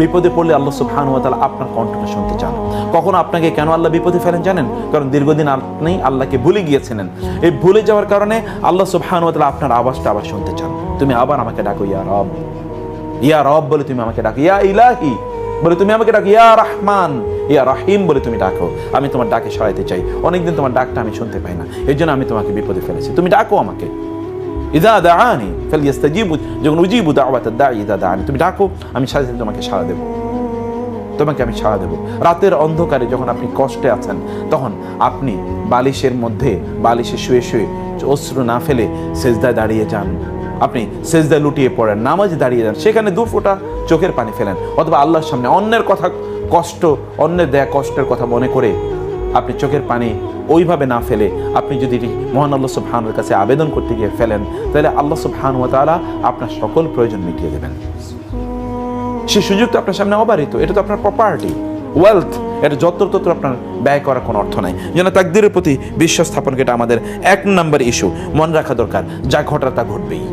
বিপদে পড়লে আল্লাহ ওয়া তাআলা আপনার কণ্ঠটা শুনতে চান। কখনো আপনাকে কেন আল্লাহ বিপদে ফেলেন জানেন? কারণ দীর্ঘদিন আপনি আল্লাহকে ভুলে গিয়েছিলেন। এই ভুলে যাওয়ার কারণে আল্লাহ ওয়া তাআলা আপনার আওয়াজটা আবার শুনতে চান। তুমি আবার আমাকে ডাকো, ইয়া রব। ইয়া রব বলে তুমি আমাকে ডাকো, ইয়া ইলাহি বলে তুমি আমাকে ডাকো, ইয়া রহমান। ইয়া রাহিম বলে তুমি ডাকো। আমি তোমার ডাকে সরাইতে চাই। অনেকদিন তোমার ডাকটা আমি শুনতে পাই না। এই জন্য আমি তোমাকে বিপদে ফেলেছি। তুমি ডাকো আমাকে। ইদা দাআনি ফালইস্তাজিবু যখন উজিবু দাওয়াত দাঈ ইদা দাআনি তুমি ডাকো, আমি সাথে তোমাকে সাড়া দেবো। তোমাকে আমি সাড়া দেবো। রাতের অন্ধকারে যখন আপনি কষ্টে আছেন, তখন আপনি বালিশের মধ্যে, বালিশে শুয়ে শুয়ে অশ্রু না ফেলে সেজদায় দাঁড়িয়ে যান। আপনি সেজদায় লুটিয়ে পড়েন, নামাজে দাঁড়িয়ে যান, সেখানে দু ফোঁটা চোখের পানি ফেলেন, অথবা আল্লাহর সামনে অন্যের কথা কষ্ট, অন্যের দেয়া কষ্টের কথা মনে করে আপনি চোখের পানি ওইভাবে না ফেলে আপনি যদি মহান আল্লাহ সুবহানের কাছে আবেদন করতে গিয়ে ফেলেন, তাহলে আল্লাহ সুবহান ওয়া তাআলা আপনার সকল প্রয়োজন মিটিয়ে দেবেন। সেই সুযোগ তো আপনার সামনে অবারিত, এটা তো আপনার প্রপার্টি ওয়েলথ এটা যত্র যত্রতত্র আপনার ব্যয় করার কোনো অর্থ নাই। যেন তাকদিরের প্রতি বিশ্বাস স্থাপনকে এটা আমাদের এক নম্বর ইস্যু মনে রাখা দরকার, যা ঘটার তা ঘটবেই।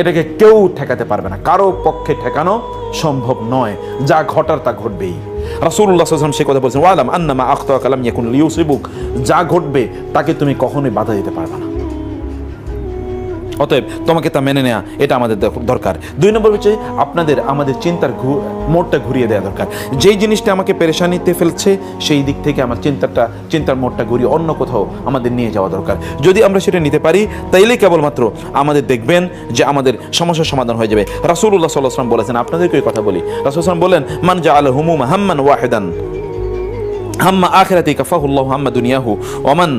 এটাকে কেউ ঠেকাতে পারবে না, কারও পক্ষে ঠেকানো সম্ভব নয়, যা ঘটার তা ঘটবেই। ওয়াসাল্লাম সে কথা বলছেন, ওয়ালাম আন্নামা ইয়াকুন লিউসিবুক। যা ঘটবে, তাকে তুমি কখনোই বাধা দিতে পারবে না। অতএব তোমাকে তা মেনে নেওয়া এটা আমাদের দরকার। দুই নম্বর হচ্ছে, আপনাদের আমাদের চিন্তার মোড়টা ঘুরিয়ে দেওয়া দরকার। যেই জিনিসটা আমাকে পেরেশানিতে ফেলছে, সেই দিক থেকে আমার চিন্তাটা, চিন্তার মোড়টা ঘুরিয়ে অন্য কোথাও আমাদের নিয়ে যাওয়া দরকার। যদি আমরা সেটা নিতে পারি তাইলে কেবলমাত্র আমাদের দেখবেন যে আমাদের সমস্যার সমাধান হয়ে যাবে। রাসূলুল্লাহ সাল্লাহ বলেছেন, আপনাদেরকে কথা বলি। রাসূল বলেন, মান জা আল হুমুম হাম্মান ওয়াহেদান। হাম্মা আখিরাতি কাফাহুল্লাহু হাম্মা দুনিয়াহু ওমান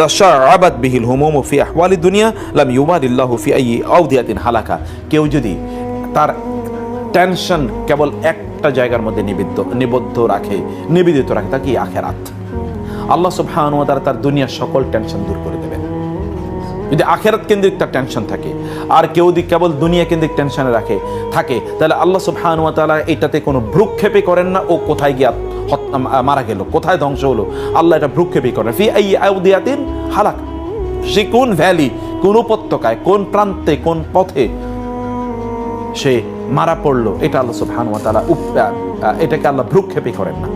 তাশাআবাত বিহিল হুমুমু ফি আহওয়ালি দুনিয়া লাম ইউবাদিল্লাহু ফি আইয়ি আউদিয়াতিন হালাকা। কেউ যদি তার টেনশন কেবল একটা জায়গার মধ্যে নিবিদ্ধ, নিবদ্ধ রাখে, নিবেদিত রাখে, তা কি আখেরাত? আল্লাহ সুবহানাহু ওয়া তার দুনিয়ার সকল টেনশন দূর করে দেবেন। যদি আখেরাত কেন্দ্রিক তার টেনশন থাকে, আর কেউ যদি কেবল দুনিয়া কেন্দ্রিক টেনশনে রাখে, থাকে, তাহলে আল্লাহ সুবহানাহু ওয়া তাআলা এটাতে কোনো ভ্রুক্ষেপই করেন না, ও কোথায় গিয়া মারা গেল কোথায় ধ্বংস হলো? আল্লাহ এটা ভ্রুক্ষেপই করেন। ফি আই আউদিয়াতিন হালাক। সে কোন ভ্যালি কোন উপত্যকায় কোন প্রান্তে কোন পথে সে মারা পড়ল এটা আল্লাহ উপ- আ, আ, এটাকে আল্লাহ ভ্রুক্ষেপই করেন না।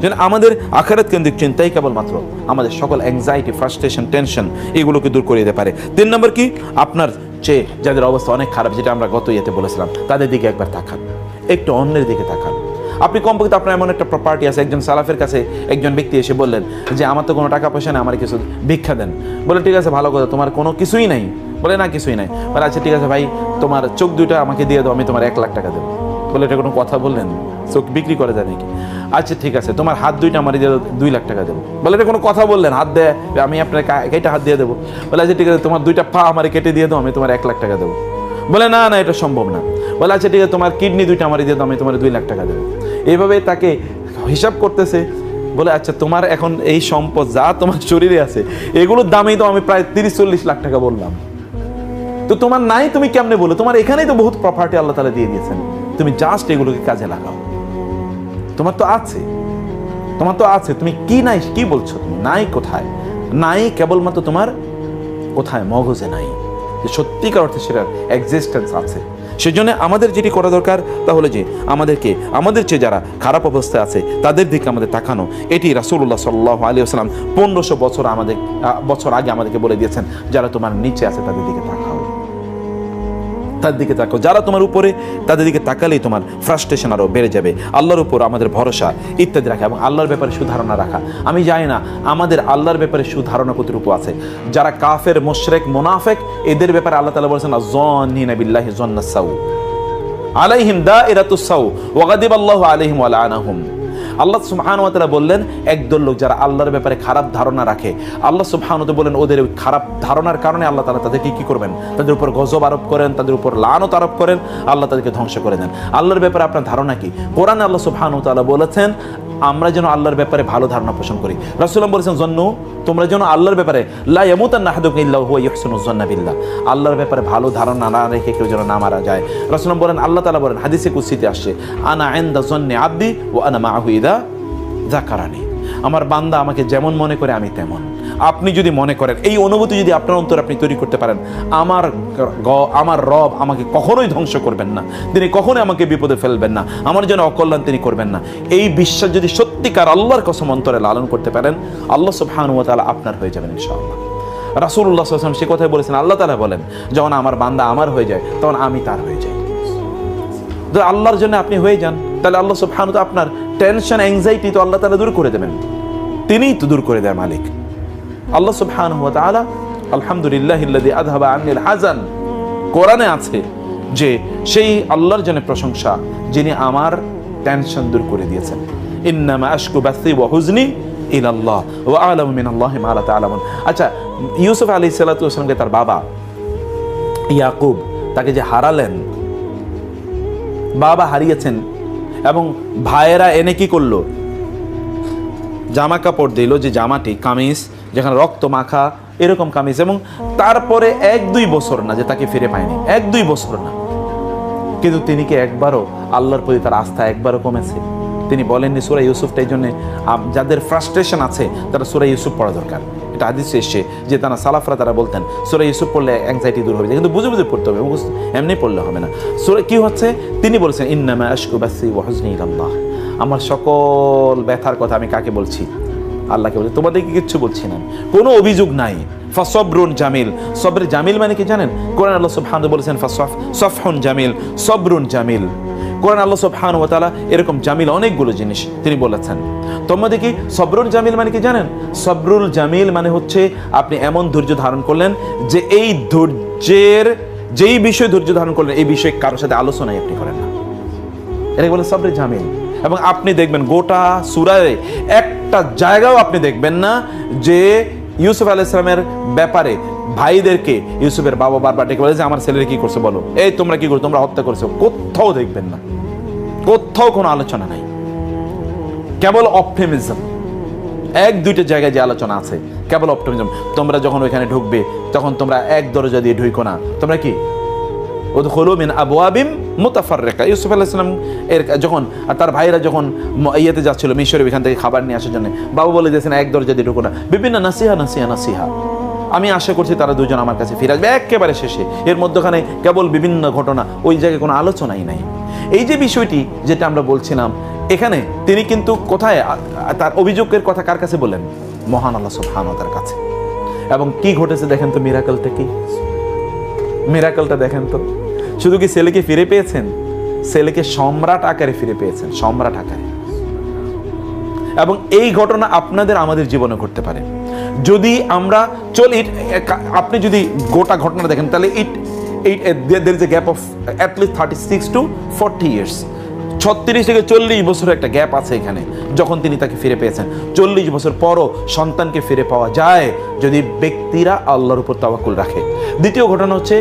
যেন আমাদের আখারাত কেন্দ্রিক চিন্তাই কেবলমাত্র আমাদের সকল অ্যাংজাইটি ফ্রাস্ট্রেশন টেনশন এগুলোকে দূর করে দিতে পারে। তিন নম্বর কি? আপনার চেয়ে যাদের অবস্থা অনেক খারাপ যেটা আমরা গত ইয়েতে বলেছিলাম তাদের দিকে একবার তাকান। একটু অন্যের দিকে তাকান। আপনি কমপক্ষে আপনার এমন একটা প্রপার্টি আছে, একজন সালাফের কাছে একজন ব্যক্তি এসে বললেন যে, আমার তো কোনো টাকা পয়সা নেই, আমার কিছু ভিক্ষা দেন। বলে, ঠিক আছে, ভালো কথা, তোমার কোনো কিছুই নাই। বলে, না, কিছুই নাই। বলে আচ্ছা ঠিক আছে, ভাই, তোমার চোখ দুইটা আমাকে দিয়ে দাও, আমি তোমার এক লাখ টাকা দেবো। বলে, এটা কোনো কথা বললেন? চোখ বিক্রি করা যায় নাকি? আচ্ছা ঠিক আছে, তোমার হাত দুইটা আমার দিয়ে দুই লাখ টাকা দেবো। বলে, এটা কোনো কথা বললেন? হাত দেয়, আমি আপনার কেটে হাত দিয়ে দেবো? বলে আচ্ছা ঠিক আছে, তোমার দুইটা পা আমার কেটে দিয়ে দাও, আমি তোমার এক লাখ টাকা দেবো। বলে, না না, এটা সম্ভব না। বলে আচ্ছা ঠিক আছে, তোমার কিডনি দুইটা আমার দিয়ে দাও, আমি তোমার দুই লাখ টাকা দেবো। এইভাবে তাকে হিসাব করতেছে, বলে আচ্ছা তোমার এখন এই সম্পদ যা তোমার শরীরে আছে, এগুলোর দামেই তো আমি প্রায় তিরিশ চল্লিশ লাখ টাকা বললাম। তো তোমার নাই তুমি কেমনে বলো? তোমার এখানেই তো বহুত প্রপার্টি আল্লাহ তালা দিয়ে দিয়েছেন। তুমি জাস্ট এগুলোকে কাজে লাগাও। তোমার তো আছে। তোমার তো আছে। তুমি কি নাই, কি বলছো? তুমি নাই কোথায়? নাই কেবলমাত্র তোমার কোথায়? মগজে নাই। যে সত্যিকার অর্থে সেটার এক্সিস্টেন্স আছে। সেজন্য আমাদের যেটি করা দরকার তাহলে যে আমাদেরকে, আমাদের চেয়ে যারা খারাপ অবস্থায় আছে, তাদের দিকে আমাদের তাকানো। এটি রাসুল্লাহ সাল্লাহ আলী আসসালাম পনেরোশো বছর আমাদের বছর আগে আমাদেরকে বলে দিয়েছেন, যারা তোমার নিচে আছে তাদের দিকে তাকাও। তার দিকে তাকাও যারা তোমার উপরে, তাদের দিকে তাকালেই তোমার ফ্রাস্ট্রেশন আরও বেড়ে যাবে। আল্লাহর উপর আমাদের ভরসা ইত্যাদি রাখা এবং আল্লাহর ব্যাপারে সুধারণা রাখা। আমি জানি না, আমাদের আল্লাহর ব্যাপারে সুধারণা কতটুকু আছে। যারা কাফের, মোশরেক, মোনাফেক, এদের ব্যাপারে আল্লাহ তালা বলেছেন জন্নাসাউ আলাইহিম দা ইরাতুসাউ ওয়াগাদিব আল্লাহ আলাইহিম ওয়ালা আনাহুম আল্লাহ সুবহানুয়াতালা বললেন, একদল লোক যারা আল্লাহর ব্যাপারে খারাপ ধারণা রাখে, আল্লাহ সুবহান বলেন ওদের ওই খারাপ ধারণার কারণে আল্লাহ তালা তাদেরকে কী করবেন? তাদের উপর গজব আরোপ করেন, তাদের উপর লানত আরোপ করেন, আল্লাহ তাদেরকে ধ্বংস করে দেন। আল্লাহর ব্যাপারে আপনার ধারণা কি? কোরআনে আল্লাহ সুবহানুতালা বলেছেন আমরা যেন আল্লাহর ব্যাপারে ভালো ধারণা পোষণ করি। রাসুল্লাম বলেছেন, জন্নু, তোমরা যেন আল্লাহর ব্যাপারে, লা ইয়ামুতান্না আহাদুকুম ইল্লা জন্না বিল্লাহ। আল্লাহর ব্যাপারে ভালো ধারণা না রেখে কেউ যেন না মারা যায়। রাসুল্লাম বলেন, আল্লাহ তালা বলেন, হাদিসে কুস্তিতে আসছে, আনা আইন্দা জন্নে আব্দি ও আনা মাহুইদা জাকারানি আমার বান্দা আমাকে যেমন মনে করে, আমি তেমন। আপনি যদি মনে করেন, এই অনুভূতি যদি আপনার অন্তর আপনি তৈরি করতে পারেন, আমার আমার রব আমাকে কখনোই ধ্বংস করবেন না। তিনি কখনোই আমাকে বিপদে ফেলবেন না। আমার জন্য অকল্যাণ তিনি করবেন না। এই বিশ্বাস যদি সত্যিকার আল্লাহর কসম অন্তরে লালন করতে পারেন, আল্লাহ তাআলা আপনার হয়ে যাবেন ইনশাআল্লাহ। আলাইহি ওয়াসাল্লাম সে কথাই বলেছেন, আল্লাহ তাআলা বলেন, যখন আমার বান্দা আমার হয়ে যায়, তখন আমি তার হয়ে যাই। যদি আল্লাহর জন্য আপনি হয়ে যান, তাহলে আল্লাহ তাআলা আপনার টেনশন অ্যাংজাইটি তো আল্লাহ তাআলা দূর করে দেবেন। তিনিই তো দূর করে দেয় মালিক। আল্লাহ আনিল হাজান কোরআনে আছে যে সেই আল্লাহর জন্য প্রশংসা যিনি আমার টেনশন দূর করে দিয়েছেন। ইন্নামা আশকু বাসি ওয়া হুজনি ইলাল্লাহ ওয়া আলামু মা লা তা'লামুন। আচ্ছা ইউসুফ আলাইহিস সালাতু ওয়াসালামকে তার বাবা ইয়াকুব তাকে যে হারালেন, বাবা হারিয়েছেন এবং ভাইয়েরা এনে কি করল? জামা কাপড় দিল যে জামাটি, কামিজ, যেখানে রক্ত মাখা, এরকম কামিজ এবং তারপরে এক দুই বছর না যে তাকে ফিরে পায়নি, এক দুই বছর না। কিন্তু তিনি কি একবারও আল্লাহর প্রতি তার আস্থা একবারও কমেছে? তিনি বলেননি সুরা ইউসুফটা এই জন্য যাদের ফ্রাস্ট্রেশন আছে, তারা সুরা ইউসুফ পড়া দরকার। এটা আদিস এসছে যে তারা সালাফরা তারা বলতেন, সুরা ইউসুফ পড়লে অ্যাংজাইটি দূর হবে। কিন্তু বুঝে বুঝে পড়তে হবে এমনি পড়লে হবে না। সুরা কি হচ্ছে? তিনি বলেছেন, ইন্নামা আশকু বাসি ওয়াহজনি আল্লাহ আমার সকল ব্যথার কথা আমি কাকে বলছি? আল্লাহকে বলছি। তোমাদেরকে কিচ্ছু বলছি না। কোনো অভিযোগ নাই। ফসবরুন জামিল। সবরে জামিল মানে কি জানেন? কোরআন আল্লাহ সুবহান বলেছেন, ফসফ সফহুন জামিল, সবরুন জামিল। কোরআন আল্লাহ সুবহান ওয়া তাআলা এরকম জামিল অনেকগুলো জিনিস তিনি বলেছেন। তোমাদের কি সবরুল জামিল মানে কি জানেন? সবরুল জামিল মানে হচ্ছে আপনি এমন ধৈর্য ধারণ করলেন যে এই ধৈর্যের, যেই বিষয়ে ধৈর্য ধারণ করলেন, এই বিষয়ে কারোর সাথে আলোচনাই আপনি করেন না। এটাকে বলে সবরে জামিল। এবং আপনি দেখবেন গোটা সুরায় একটা জায়গাও আপনি দেখবেন না যে ইউসুফ আলাইসলামের ব্যাপারে ভাইদেরকে ইউসুফের বাবা বারবার ডেকে বলে যে, আমার ছেলের কি করছে বলো? এই, তোমরা কি করছ? তোমরা হত্যা করছ? কোথাও দেখবেন না। কোথাও কোনো আলোচনা নাই। কেবল অপটিমিজম। এক, দুইটা জায়গায় যে আলোচনা আছে, কেবল অপটিমিজম। তোমরা যখন ওইখানে ঢুকবে, তখন তোমরা এক দরজা দিয়ে ঢুইকো না। তোমরা কি? ওদখলু মিন আবওয়াবিম মুতাফাররিকা। ইউসুফ আলাইহিস সালাম এর যখন তার ভাইরা যখন ইয়েতে যাচ্ছিল মিশরে এখান থেকে খাবার নিয়ে আসার জন্য, বাবা বলে দিয়েছেন, এক দরজা দিয়ে ঢুকো না। বিভিন্ন নাসিহা নাসিহা নাসিহা। আমি আশা করছি তারা দুজন আমার কাছে ফিরে আসবে, একেবারে শেষে। এর মধ্যখানে কেবল বিভিন্ন ঘটনা, ওই জায়গায় কোনো আলোচনাই নাই। এই যে বিষয়টি যেটা আমরা বলছিলাম, এখানে তিনি কিন্তু কোথায় তার অভিযোগের কথা কার কাছে বললেন? মহান আল্লাহ সুবহানাহু ওয়া তাআলার কাছে। এবং কি ঘটেছে দেখেন তো মিরাকলটা কি মিরাকলটা দেখেন তো। শুধু কি ছেলেকে ফিরে পেয়েছেন? ছেলেকে সম্রাট আকারে ফিরে পেয়েছেন, সম্রাট আকারে। এবং এই ঘটনা আপনাদের আমাদের জীবনে ঘটতে পারে। যদি আমরা চল, আপনি যদি গোটা ঘটনা দেখেন, তাহলে it it there is a gap of at least thirty six to forty years ছত্রিশ থেকে চল্লিশ বছরের একটা গ্যাপ আছে এখানে, যখন তিনি তাকে ফিরে পেয়েছেন। চল্লিশ বছর পরও সন্তানকে ফিরে পাওয়া যায় যদি ব্যক্তিরা আল্লাহর উপর তাওয়াক্কুল রাখে। দ্বিতীয় ঘটনা হচ্ছে,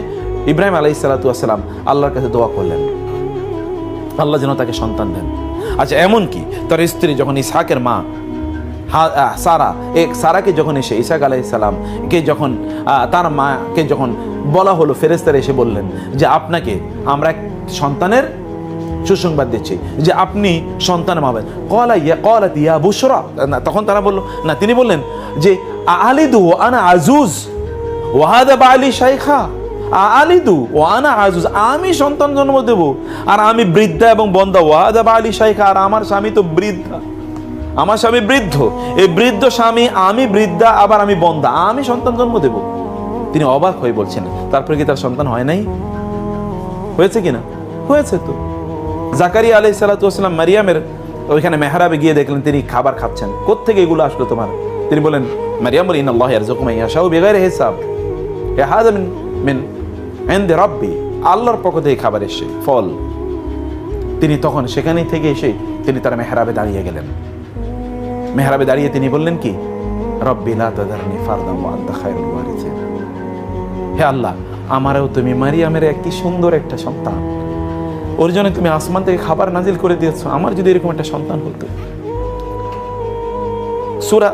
ইব্রাহিম আলাই সালাতাম আল্লাহর কাছে দোয়া করলেন। আল্লাহ যেন তাকে সন্তান দেন। আচ্ছা এমন কি? তার স্ত্রী যখন ইসাকের মা সারা এক সারাকে যখন এসে ইসাক আলাইসালাম কে যখন তার মাকে যখন বলা হলো ফেরেস্তারা এসে বললেন যে, আপনাকে আমরা সন্তানের সুসংবাদ দিচ্ছি যে আপনি সন্তান পাবেন। কলা ইয়া কলাত ইয়া বুসরা। তখন তারা বলল, না, তিনি বললেন যে আলিদু আনা আজুজ। ওয়াহাদা বালি শাইখা। আলিদু ও আনা আজুজ। আমি সন্তান জন্ম দেব, আর আমি বৃদ্ধা এবং বন্ধা ওয়াহাদা বালি শাইখা, আর আমার স্বামী তো বৃদ্ধা। আমার স্বামী বৃদ্ধ। এই বৃদ্ধ স্বামী, আমি বৃদ্ধা, আবার আমি বন্ধা আমি সন্তান জন্ম দেব। তিনি অবাক হয়ে বলছেন, তারপরে কি তার সন্তান হয় নাই? হয়েছে কিনা হয়েছে তো। জাকারিয়া আলাই সালাতাম মারিয়ামের ওইখানে মেহরাবে গিয়ে দেখলেন, তিনি খাবার খাচ্ছেন। কোত্থেকে এগুলো আসলো তোমার? তিনি বলেন মারিয়াম বলি আল্লাহ ইয়ারযুকুম ইয়াশাউ বিগাইরি হিসাব। এ হাযা মিন মিন ইনদি রাব্বি। আল্লাহর পক্ষ থেকে খাবার এসে ফল। তিনি তখন সেখানেই থেকে এসে তিনি তার মেহরাবে দাঁড়িয়ে গেলেন। মেহরাবে দাঁড়িয়ে তিনি বললেন কি, রব্বি লা তাদারনি ফারদান ওয়া আনতা খায়রুল ওয়ারিসিন। হে আল্লাহ, আমারও তুমি মারিয়ামের এক কি সুন্দর একটা সন্তান। ওর জন্য তুমি আসমান থেকে খাবার নাজিল করে দিয়েছো আমার যদি এরকম একটা সন্তান হতো সুরা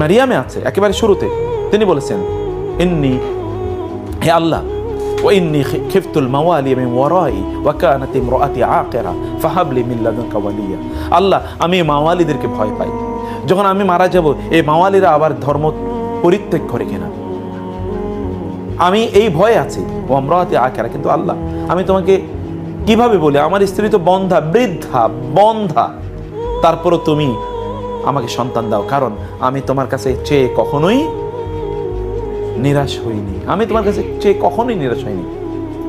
মারিয়ামে আছে একেবারে শুরুতে তিনি বলেছেন ইন্নি হে আল্লাহ وإني خفت الموالي من ورائي وكانت امرأتي عاقرة فهب لي من لدنك وليا আল্লাহ আমি এই মাওয়ালিদেরকে ভয় পাই যখন আমি মারা যাব এই মাওয়ালিরা আবার ধর্ম পরিত্যাগ করে কিনা আমি এই ভয়ে আছি ও অমরাতে আখেরা কিন্তু আল্লাহ আমি তোমাকে কীভাবে বলি? আমার স্ত্রী তো বন্ধা, বৃদ্ধা, বন্ধা। তারপরও তুমি আমাকে সন্তান দাও, কারণ আমি তোমার কাছে চেয়ে কখনোই নিরাশ হইনি। আমি তোমার কাছে চেয়ে কখনোই নিরাশ হইনি।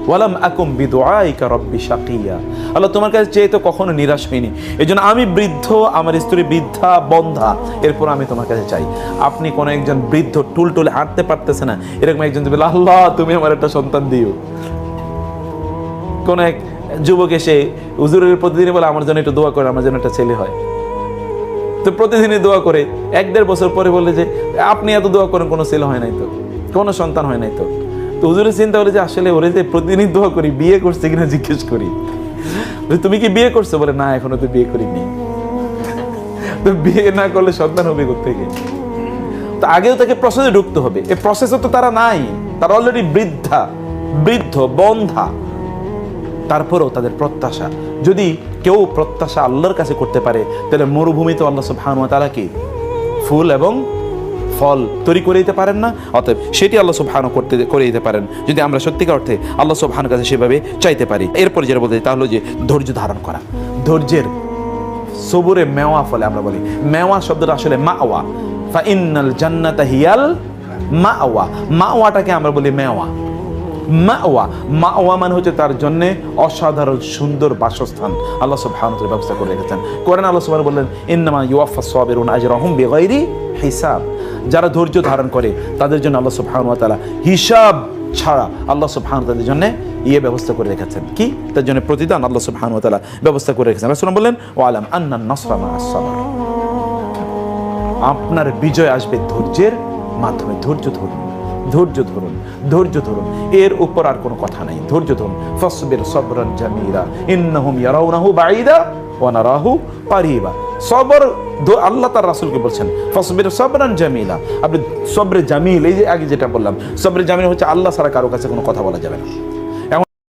ওয়ালাম আকুম বিদুআইকা রব্বি শাকিয়া। আল্লাহ তোমার কাছে চেয়ে তো কখনো নিরাশ হইনি। এই জন্য আমি বৃদ্ধ, আমার স্ত্রী বৃদ্ধা, বন্ধা, এরপর আমি তোমার কাছে চাই। আপনি কোন একজন বৃদ্ধ টুল টুলে হাঁটতে পারতেছে না। এরকম একজন বলে, আল্লাহ, তুমি আমার একটা সন্তান দিও। কোন এক যুবক এসে হুজুরের প্রতিদিনই বলে, আমার জন্য একটু দোয়া করে, আমার জন্য একটা ছেলে হয়। তো প্রতিদিনই দোয়া করে। এক দেড় বছর পরে বলে যে, আপনি এত দোয়া করেন, কোনো ছেলে হয় নাই তো, কোনো সন্তান হয় নাই তো। তো হুজুরের চিন্তা হলো যে, আসলে ওরে যে প্রতিদিনই দোয়া করি, বিয়ে করছে কিনা জিজ্ঞেস করি। তুমি কি বিয়ে করছ? বলে, না, এখনও তো বিয়ে করিনি। তো বিয়ে না করলে সন্তান হবে থেকে তো আগেও তাকে প্রসেসে ঢুকতে হবে। এই প্রসেসে তো তারা নাই। তারা অলরেডি বৃদ্ধা, বৃদ্ধ, বন্ধা। তারপরেও তাদের প্রত্যাশা। যদি কেউ প্রত্যাশা আল্লাহর কাছে করতে পারে, তাহলে মরুভূমিতে আল্লাহ সুবহানাহু ওয়া তাআলা কি ফুল এবং ফল তৈরি করে দিতে পারেন না, অতএব সেটি আল্লাহ সুবহানাহু করতে, করে দিতে পারেন। যদি আমরা সত্যিকার অর্থে আল্লাহ সুবহানাহু কাছে সেভাবে চাইতে পারি, এরপর যেটা বলতে তা হলো যে ধৈর্য ধারণ করা। ধৈর্যের সবুরে মেওয়া ফলে আমরা বলি। মেওয়া শব্দটা আসলে মাওয়া। ফা ইন্নাল জান্নাতা হিয়াল মাওয়া। মাওয়াটাকে আমরা বলি মেওয়া। মাওয়া। মাওয়া মানে হচ্ছে তার জন্য অসাধারণ, সুন্দর বাসস্থান। আল্লাহ সুবহানাহু ওয়া ব্যবস্থা করে রেখেছেন। করেন আল্লাহ সুবহানাহু বললেন, ইন্নামা ইউফা ইউওয়াফাস আজ রহম বিগাইরি হিসাব। যারা ধৈর্য ধারণ করে, তাদের জন্য আল্লাহ সুবহানাহু ওয়া তাআলা হিসাব ছাড়া আল্লাহ সুবহানাহু তাদের জন্য ইয়ে ব্যবস্থা করে রেখেছেন। কি? তার জন্য প্রতিদান আল্লাহ সুবহানাহু ওয়া তাআলা ব্যবস্থা করে রেখেছেন। রাসূল বললেন ওয়া আলাম আন্নান নাসরা মা'আস সাবর আপনার বিজয় আসবে ধৈর্যের মাধ্যমে, ধৈর্য ধরুন। ধৈর্য ধরুন ধৈর্য ধরুন। এর উপর আর কোনো কথা নাই। ধৈর্য ধরুন। ফসবের সবরান জামিরা ইন্নাহুম ইয়ারাউনাহু বাঈদা ওয়া নারাহু কারীবা। সবর আল্লাহ তার রাসুলকে বলছেন, ফসবের সবরান জামিলা। আপনি সবরে জামিল, এই যে আগে যেটা বললাম, সবরে জামিল হচ্ছে আল্লাহ সারা কারও কাছে কোনো কথা বলা যাবে না।